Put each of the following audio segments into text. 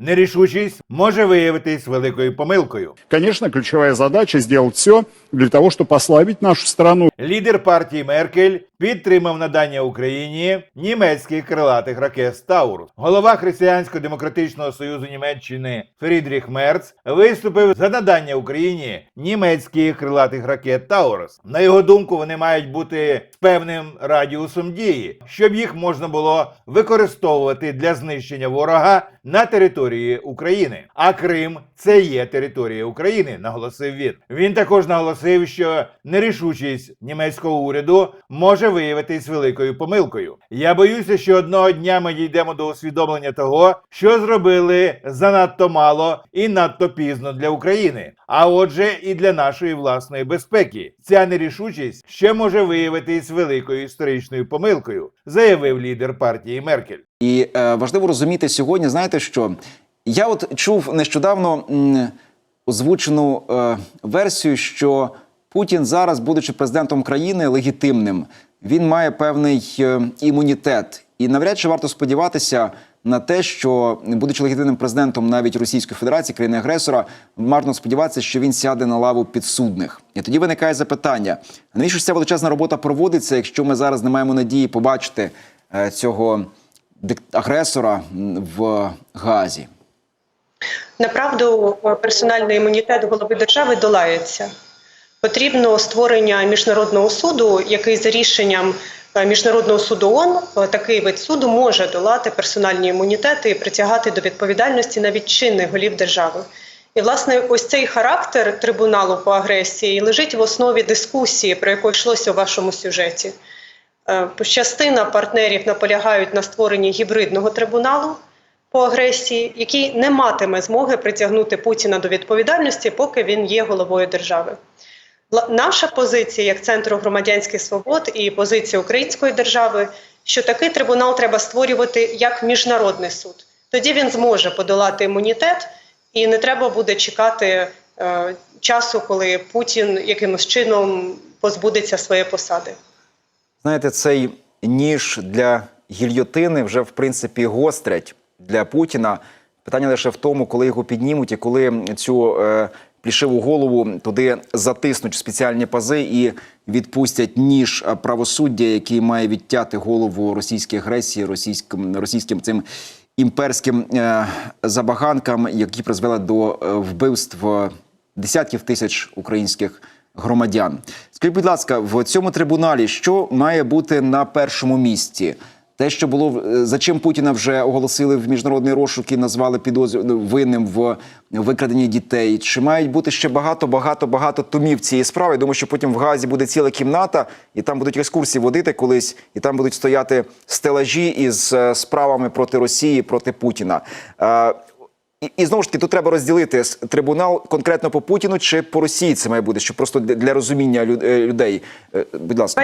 нерішучість може виявитись великою помилкою. Конечно, ключевая задача сделать все для того, чтобы ослабить нашу страну. Лідер партії Меркель підтримав надання Україні німецьких крилатих ракет Таурус. Голова Християнсько-демократичного союзу Німеччини Фрідріх Мерц виступив за надання Україні німецьких крилатих ракет Таурус. На його думку, вони мають бути певним радіусом дії, щоб їх можна було використовувати для знищення ворога на території України. А Крим це є територія України, наголосив він. Він також наголосив, що нерішучість німецького уряду може виявитись великою помилкою. Я боюся, що одного дня ми дійдемо до усвідомлення того, що зробили занадто мало і надто пізно для України, а отже, і для нашої власної безпеки. Ця нерішучість ще може виявитись великою історичною помилкою, заявив лідер партії Меркель. І е, важливо розуміти сьогодні, знаєте що? Я от чув нещодавно м, озвучену е, версію, що Путін зараз, будучи президентом країни легітимним, він має певний е, імунітет. І навряд чи варто сподіватися на те, що, будучи легітимним президентом навіть Російської Федерації, країни агресора, марно сподіватися, що він сяде на лаву підсудних. І тоді виникає запитання: навіщо ця величезна робота проводиться, якщо ми зараз не маємо надії побачити е, цього агресора в Газі? Направду е, персональний імунітет голови держави долається. Потрібно створення міжнародного суду, який за рішенням е, міжнародного суду ООН, е, такий вид суду може долати персональні імунітети і притягати до відповідальності навіть чинних голів держави. І власне ось цей характер трибуналу по агресії лежить в основі дискусії, про яку йшлося у вашому сюжеті. Е, Частина партнерів наполягають на створенні гібридного трибуналу по агресії, який не матиме змоги притягнути Путіна до відповідальності, поки він є головою держави. Наша позиція як Центру громадянських свобод і позиція Української держави, що такий трибунал треба створювати як міжнародний суд. Тоді він зможе подолати імунітет, і не треба буде чекати е, часу, коли Путін якимось чином позбудеться своєї посади. Знаєте, цей ніж для гільйотини вже в принципі гострять для Путіна. Питання лише в тому, коли його піднімуть і коли цю е, плішиву голову туди затиснуть спеціальні пази і відпустять ніж правосуддя, який має відтяти голову російській агресії, російським російським цим імперським е, забаганкам, які призвели до е, вбивств десятків тисяч українських громадян. Скажіть, будь ласка, в цьому трибуналі що має бути на першому місці? Те, що було е, за чим Путіна вже оголосили в міжнародний розшук і назвали підозрю ну, винним в викраденні дітей. Чи мають бути ще багато, багато, багато томів цієї справи? Я думаю, що потім в Газі буде ціла кімната, і там будуть екскурсії водити колись, і там будуть стояти стелажі із е, справами проти Росії, проти Путіна. Е, і, і знову ж таки, тут треба розділити трибунал конкретно по Путіну чи по Росії це має бути, щоб просто для, розуміння лю- людей. Будь ласка.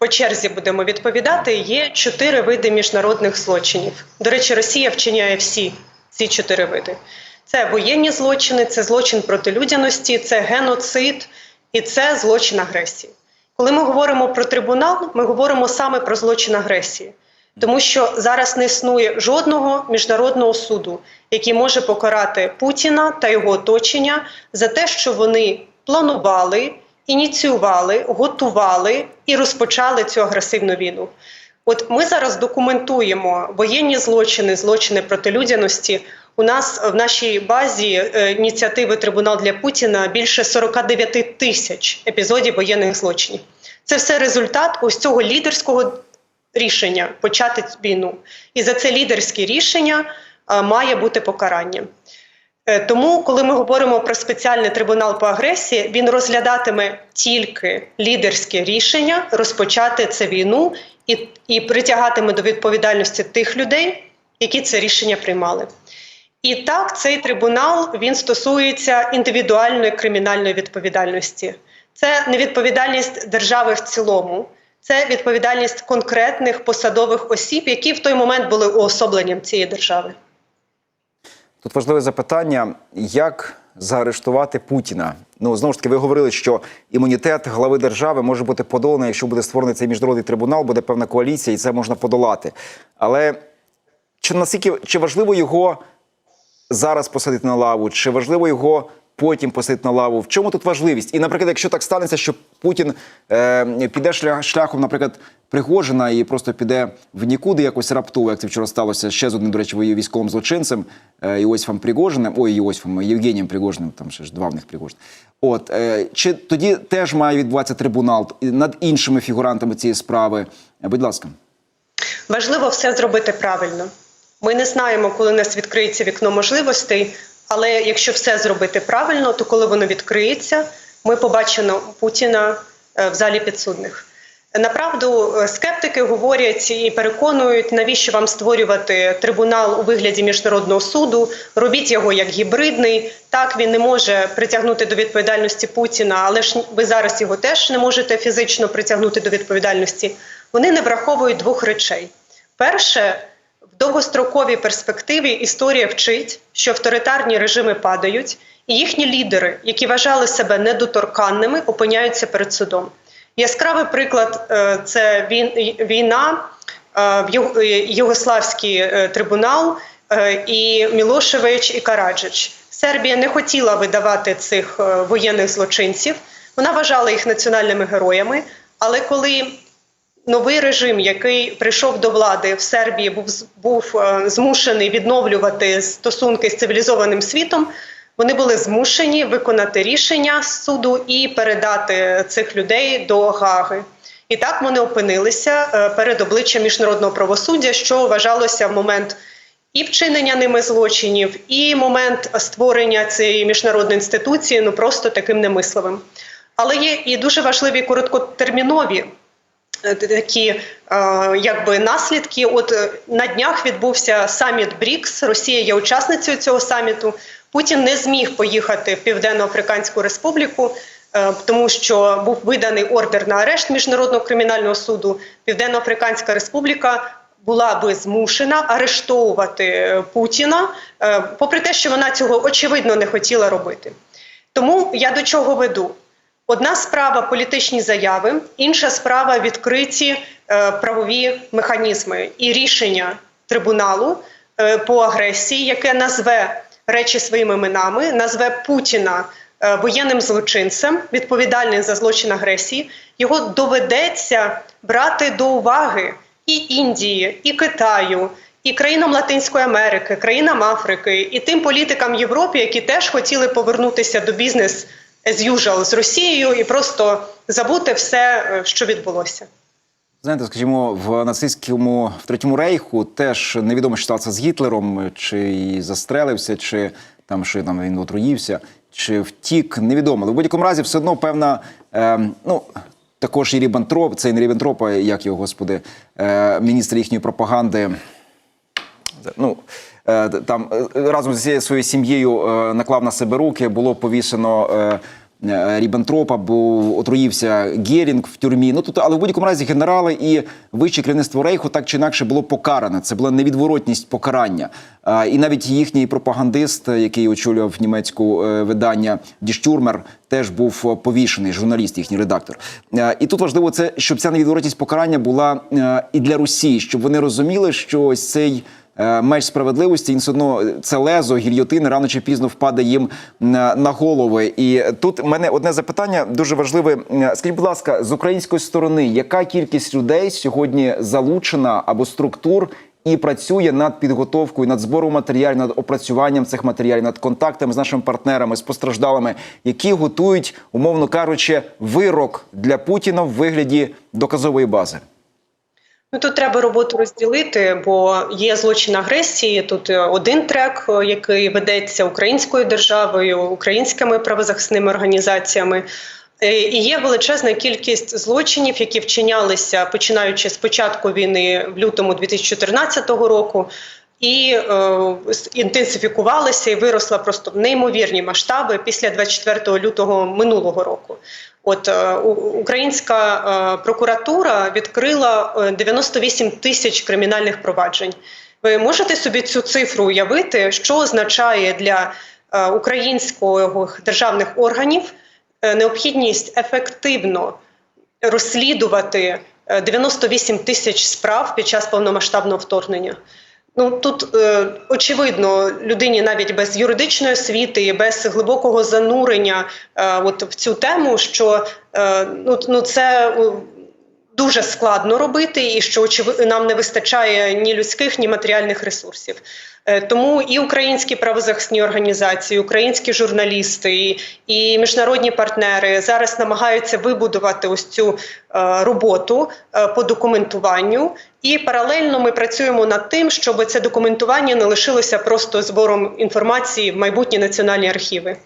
По черзі будемо відповідати. Є чотири види міжнародних злочинів. До речі, Росія вчиняє всі ці чотири види. Це воєнні злочини, це злочин проти людяності, це геноцид і це злочин агресії. Коли ми говоримо про трибунал, ми говоримо саме про злочин агресії. Тому що зараз не існує жодного міжнародного суду, який може покарати Путіна та його оточення за те, що вони планували, ініціювали, готували і розпочали цю агресивну війну. От ми зараз документуємо воєнні злочини, злочини проти людяності. У нас в нашій базі е, ініціативи Трибунал для Путіна більше 49 тисяч епізодів воєнних злочинів. Це все результат ось цього лідерського рішення почати війну. І за це лідерське рішення е, має бути покарання. Е, Тому, коли ми говоримо про спеціальний трибунал по агресії, він розглядатиме тільки лідерське рішення розпочати цю війну і, і притягатиме до відповідальності тих людей, які це рішення приймали. І так, цей трибунал він стосується індивідуальної кримінальної відповідальності. Це не відповідальність держави в цілому, це відповідальність конкретних посадових осіб, які в той момент були уособленням цієї держави. Тут важливе запитання: як заарештувати Путіна? Ну знову ж таки, ви говорили, що імунітет глави держави може бути подоланий, якщо буде створений цей міжнародний трибунал, буде певна коаліція, і це можна подолати. Але чи наскільки чи важливо його зараз посадити на лаву, чи важливо його потім посадити на лаву? В чому тут важливість? І, наприклад, якщо так станеться, що Путін е, піде шлях, шляхом, наприклад, Пригожина і просто піде в нікуди якось раптово, як це вчора сталося ще з одним, до речі, військовим злочинцем е, Іосифом Пригожиним, ой, Іосифом, Євгенієм Пригожиним, там ще ж два в них Пригожин. От е, чи тоді теж має відбуватися трибунал над іншими фігурантами цієї справи? Е, Будь ласка. Важливо все зробити правильно. Ми не знаємо, коли нас відкриється вікно можливостей, але якщо все зробити правильно, то коли воно відкриється, ми побачимо Путіна е, в залі підсудних. Направду, е, скептики говорять і переконують, навіщо вам створювати трибунал у вигляді міжнародного суду. Робіть його як гібридний. Так він не може притягнути до відповідальності Путіна, але ж ви зараз його теж не можете фізично притягнути до відповідальності. Вони не враховують двох речей: перше, в довгостроковій перспективі історія вчить, що авторитарні режими падають, і їхні лідери, які вважали себе недоторканними, опиняються перед судом. Яскравий приклад е, це війна, е, е, Югославський трибунал і Мілошевич і Караджич. Сербія не хотіла видавати цих воєнних злочинців. Вона вважала їх національними героями. Але коли новий режим, який прийшов до влади в Сербії, був був змушений відновлювати стосунки з цивілізованим світом. Вони були змушені виконати рішення суду і передати цих людей до Гаги. І так вони опинилися е, перед обличчям міжнародного правосуддя, що вважалося в момент і вчинення ними злочинів, і момент створення цієї міжнародної інституції ну просто таким немисливим. Але є і дуже важливі короткотермінові е, такі е, якби наслідки. От на днях відбувся саміт БРІКС. Росія є учасницею цього саміту. Путін не зміг поїхати в Південно-Африканську Республіку, е, тому що був виданий ордер на арешт міжнародного кримінального суду. Південно-Африканська Республіка була би змушена арештовувати е, Путіна, е, попри те, що вона цього очевидно не хотіла робити. Тому я до чого веду? Одна справа політичні заяви, інша справа відкриті правові механізми і рішення трибуналу по агресії, яке назве речі своїми іменами, назве Путіна е, воєнним злочинцем, відповідальним за злочин агресії. Його доведеться брати до уваги і Індії, і Китаю, і країнам Латинської Америки, країнам Африки, і тим політикам Європи, які теж хотіли повернутися до бізнес as usual з Росією і просто забути все, е, що відбулося. Знаєте, скажімо, в нацистському в третьому рейху теж невідомо, що сталося з Гітлером, чи застрелився, чи там що там він отруївся, чи втік, невідомо. Але в будь-якому разі, все одно певна, е, ну. Також і Ріббентроп, це не Ріббентроп, як його, господи, е, міністр їхньої пропаганди. Ну, е, там е, разом з цією своєю сім'єю е, наклав на себе руки, було повішено е, Ріббентропа, бо отруївся Герінг в тюрмі. Ну тут, але в будь-якому разі генерали і вище керівництво Рейху так чи інакше було покаране. Це була невідворотність покарання. Е, І навіть їхній пропагандист, який очолював німецьку е, видання Діштюрмер, теж був е, повішений, журналіст, їхній редактор. Е, І тут важливо це, щоб ця невідворотність покарання була е, і для Росії, щоб вони розуміли, що ось цей. Е, Меч справедливості, він все одно це лезо, гільйотини рано чи пізно впаде їм на, на голови. І тут в мене одне запитання дуже важливе. Е, Скажіть, будь ласка, з української сторони, яка кількість людей сьогодні залучена або структур і працює над підготовкою, над збором матеріалів, над опрацюванням цих матеріалів, над контактами з нашими партнерами, з постраждалими, які готують, умовно кажучи, вирок для Путіна в вигляді доказової бази? Ну тут треба роботу розділити, бо є злочин агресії. Тут е, один трек, е, який ведеться українською державою, українськими правозахисними організаціями. Е, І є величезна кількість злочинів, які вчинялися починаючи з початку війни в лютому 2014 року, і е, інтенсифікувалися і виросла просто в неймовірні масштаби після 24 лютого минулого року. От е, українська е, прокуратура відкрила е, 98 тисяч кримінальних проваджень. Ви можете собі цю цифру уявити, що означає для е, українських державних органів е, необхідність ефективно розслідувати е, 98 тисяч справ під час повномасштабного вторгнення. Ну тут е, очевидно людині навіть без юридичної освіти, без глибокого занурення е, от в цю тему, що е, ну, ну це дуже складно робити, і що нам не вистачає ні людських, ні матеріальних ресурсів. Е, Тому і українські правозахисні організації, українські журналісти і, і міжнародні партнери зараз намагаються вибудувати ось цю е, роботу е, по документуванню. І паралельно ми працюємо над тим, щоб це документування не лишилося просто збором інформації в майбутні національні архіви.